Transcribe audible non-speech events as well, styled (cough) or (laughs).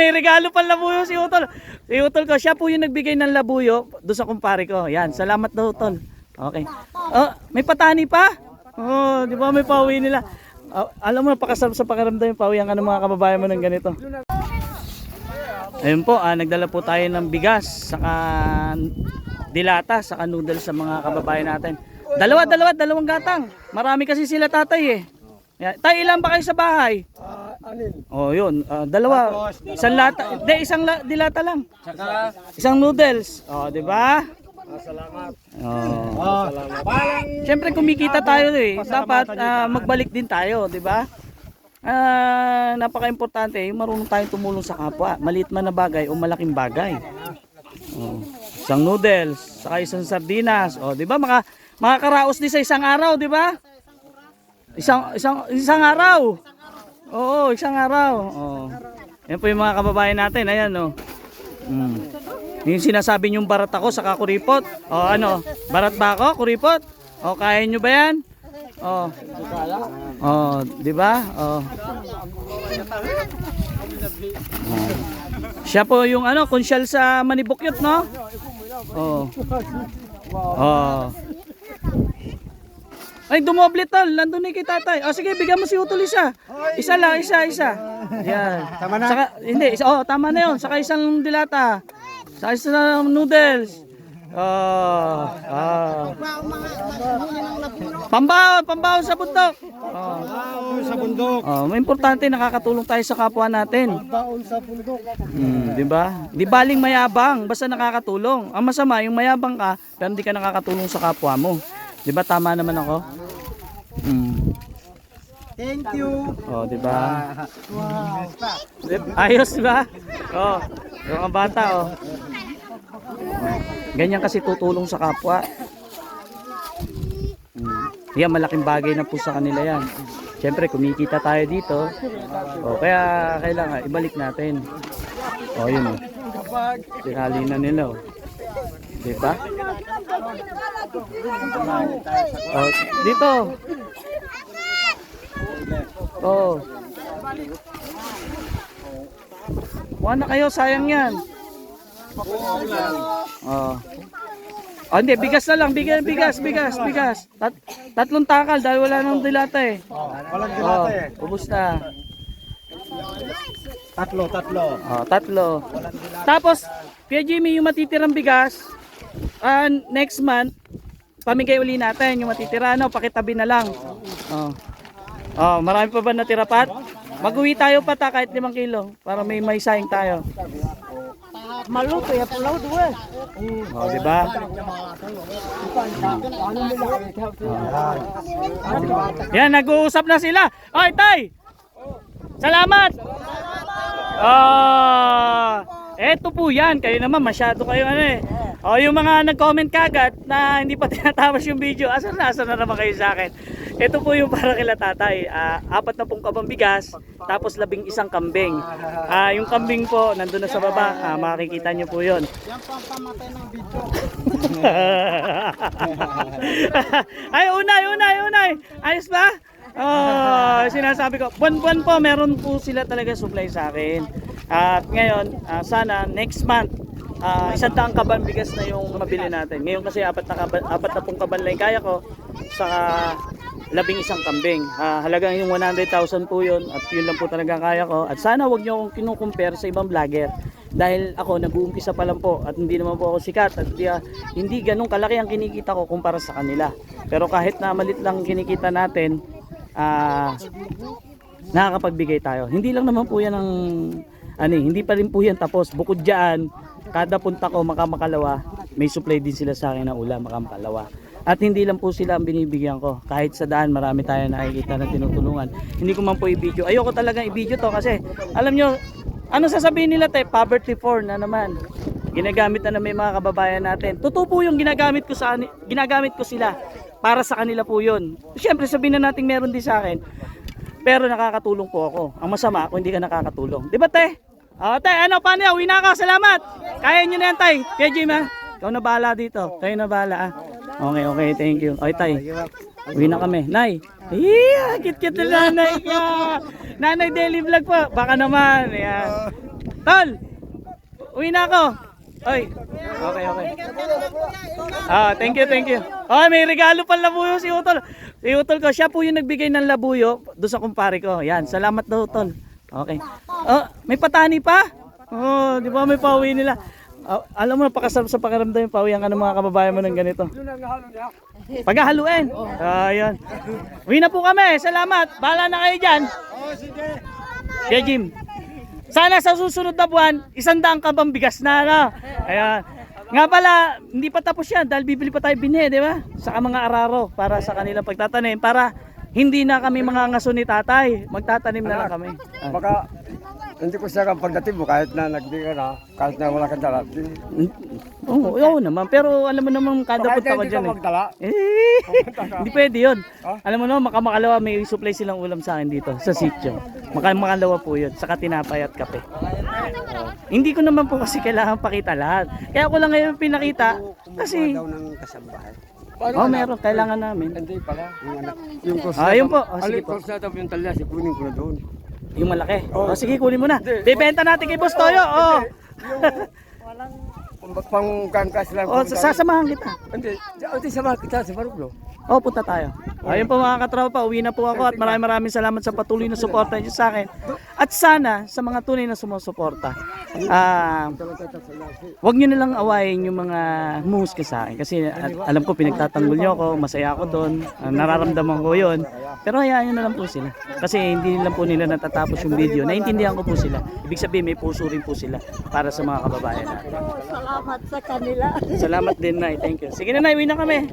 May regalo pang labuyo si Utol. Si Utol ko, siya po yung nagbigay ng labuyo doon sa kumpare ko. Yan, salamat daw Utol. Okay. Oh, may patani pa? Oh, di ba may pauwi nila? Oh, alam mo, napakasarap sa pakiramdam yung pauwi ang ano mga kababayan mo ng ganito. Ayun po, ah, nagdala po tayo ng bigas, saka dilata, saka noodles sa mga kababayan natin. Dalawa, dalawa, dalawang gatang. Marami kasi sila tatay eh. Yan. Tay, ilan ba kayo sa bahay? Oh, yun. ah, dalawa. Isang lata. Hindi, isang la, dilata lang. Saka, Isang noodles. Oh, di ba? salamat. Oh. salamat. Parang, Siyempre kumikita tayo eh. Dapat ah, magbalik din tayo, di ba? Ah, napaka-importante yung marunong tayong tumulong sa kapwa. Maliit man na bagay o malaking bagay. Oh. Isang noodles, saka isang sardinas. Oh, di ba? Maka makakaraos din sa isang araw, di ba? Isang isang isang araw. Oo, isang araw. Oh. Yan po yung mga kababayan natin, ayan oh. Mm. Yung sinasabi niyong barat ako sa kuripot. O ano, barat ba ako, kuripot? O kaya niyo ba yan? O. O, di ba? O. O. Siya po yung ano, konsyal sa Manibukyot, no? O. O. Ay, dumoble tol. Nandun na kay tatay. O, sige, bigyan mo si Utol isa. Isa lang, isa, isa. Yan. Tama na? Saka, hindi, isa, oh, tama na yun. Saka isang dilata. Saka isang noodles. Oh, oh. Pambawon, pambawon sa bundok. Oh. sa bundok. Oh, may importante nakakatulong tayo sa kapwa natin. Baon sa bundok. Hmm, 'di ba? Di baling mayabang, basta nakakatulong. Ang masama yung mayabang ka, pero hindi ka nakakatulong sa kapwa mo. 'Di ba tama naman ako? Hmm. Thank you. Oh, 'di ba? Wow. Ayos, ba? Oh, yung mga bata oh. Ganyan kasi tutulong sa kapwa. Hmm. Yan, malaking bagay na po sa kanila yan. Siyempre, kumikita tayo dito. O, kaya kailangan ibalik natin. O, yun o. Tinali na nila o. Diba? O, dito. O. Kuha na kayo, sayang yan. Oh. Oh, hindi, bigas na lang, bigas, bigas, bigas, bigas. Tat tatlong takal dahil wala nang dilata eh. Walang Oh, dilata eh. ubus na. Tatlo, tatlo. Oh, tatlo. Tapos, Kuya Jimmy, yung matitirang bigas, ah, next month, pamigay uli natin yung matitira, no? Pakitabi na lang. Oh. Oh, marami pa ba natira pat? Mag-uwi tayo pa ta kahit limang kilo para may may sayang tayo. Maluto ya pulaw duwe. Oh, di ba? Yan, nag-uusap na sila. Oy, tay! Salamat! Ah, eto po yan. Kayo naman, masyado kayo ano eh. O, yung mga nag-comment kagad na hindi pa (laughs) tinatapos yung video, asan na, asan na naman kayo sa akin? Ito po yung para kila tatay. Ah, apat na pong kabang bigas, tapos labing isang kambing. Ah, yung kambing po, nandun na sa baba. Ah, makikita nyo po yun. Yan ang pamatay ng video. Ay, unay, unay, unay. Ayos ba? Oh, sinasabi ko, buwan-buwan po, meron po sila talaga supply sa akin. At ngayon, ah, sana next month, ah, isang daang kaban bigas na yung mabili natin. Ngayon kasi apat na, kaban, apat na pong kaban lang kaya ko sa labing isang kambing. Ah, halagang yung 100,000 po yun at yun lang po talaga kaya ko. At sana wag niyo akong kinukumpare sa ibang vlogger. Dahil ako nag-uumpisa pa lang po at hindi naman po ako sikat at ah, hindi ganun kalaki ang kinikita ko kumpara sa kanila. Pero kahit na malit lang kinikita natin, ah nakakapagbigay tayo. Hindi lang naman po yan ang ano, hindi pa rin po yan tapos. Bukod diyan, kada punta ko makamakalawa, may supply din sila sa akin ng ulam makamakalawa. At hindi lang po sila ang binibigyan ko. Kahit sa daan, marami tayo nakikita na tinutulungan. Hindi ko man po i-video. Ayoko talaga i-video to kasi alam nyo, ano sasabihin nila tayo? Poverty porn na naman. Ginagamit na yung mga kababayan natin. Totoo po yung ginagamit ko sa ginagamit ko sila para sa kanila po yun. Siyempre sabihin na natin meron din sa akin. Pero nakakatulong po ako. Ang masama kung hindi ka nakakatulong. Di ba te? Ah, te, ano paano yan? Uwi na ako. Salamat. Kaya nyo na yan, tay. Kaya Jim, ha? Ikaw na bahala dito. Kayo na bahala, ah. Okay, okay. Thank you. Okay, tay. Uwi na kami. Nay. Yeah, kit-kit na nanay ka. Nanay daily vlog po. Baka naman. Ayan. Tol! Uwi na ako. Oy. Okay, okay. Ah, thank you, thank you. Oh, may regalo pang labuyo si Utol. Si Utol ko, siya po yung nagbigay ng labuyo doon sa kumpare ko. Yan, salamat daw, Utol. Okay. Oh, may patani pa? Oh, di ba may pauwi nila? Ah, alam mo, napakasarap sa pakiramdam yung pauwihan ka ng mga kababayan mo ng ganito. Paghahaluin. Ayun. Uwi na po kami. Salamat. Bahala na kayo dyan. Kaya Jim. Sana sa susunod na buwan, isang daang kabang bigas na. No? Ayan. Nga pala, hindi pa tapos yan dahil bibili pa tayo binhe, di ba? Sa mga araro para sa kanilang pagtatanim. Para hindi na kami mga ngaso ni tatay. Magtatanim na lang kami. Baka hindi ko siya kang pagdating mo kahit na nagdi ka na, kahit na wala kang dala. Oo, oo naman. Pero alam mo naman, kada punta ko hindi ka dyan. Eh. magdala. Eh, (laughs) hindi pwede yun. Alam mo naman, makamakalawa may supply silang ulam sa akin dito, sa sitio. Makamakalawa po yun, saka tinapay at kape. Oh. Hindi ko naman po kasi kailangan pakita lahat. Kaya ako lang ngayon pinakita, kasi, Daw ng kasambahay. oh meron, kailangan namin. Hindi pala. Yung anak. Yung cross Ah, yun po. Oh, sige Alin po. na daw yung talya, si kunin ko na doon. Yung malaki. Oh, sige, kunin mo na. Bibenta natin kay Boss Toyo. Oh, Kung ba't pang kangkas lang. oh sasamahan kita. Hindi, hindi sa mga kita sa Maruglo. Oh, punta tayo. Ayun po mga katropa, uwi na po ako at maraming maraming salamat sa patuloy na suporta niyo sa akin. At sana sa mga tunay na sumusuporta. Ah, wag niyo na lang awayin yung mga muska sa akin kasi at- alam ko pinagtatanggol niyo ako, masaya ako doon, ah, nararamdaman ko 'yon. Pero hayaan niyo na lang po sila. Kasi hindi lang po nila natatapos yung video. Naintindihan ko po sila. Ibig sabihin may puso rin po sila para sa mga kababayan natin. Salamat sa kanila. Salamat din, Nay. Thank you. Sige na, Nay. Uwi na kami.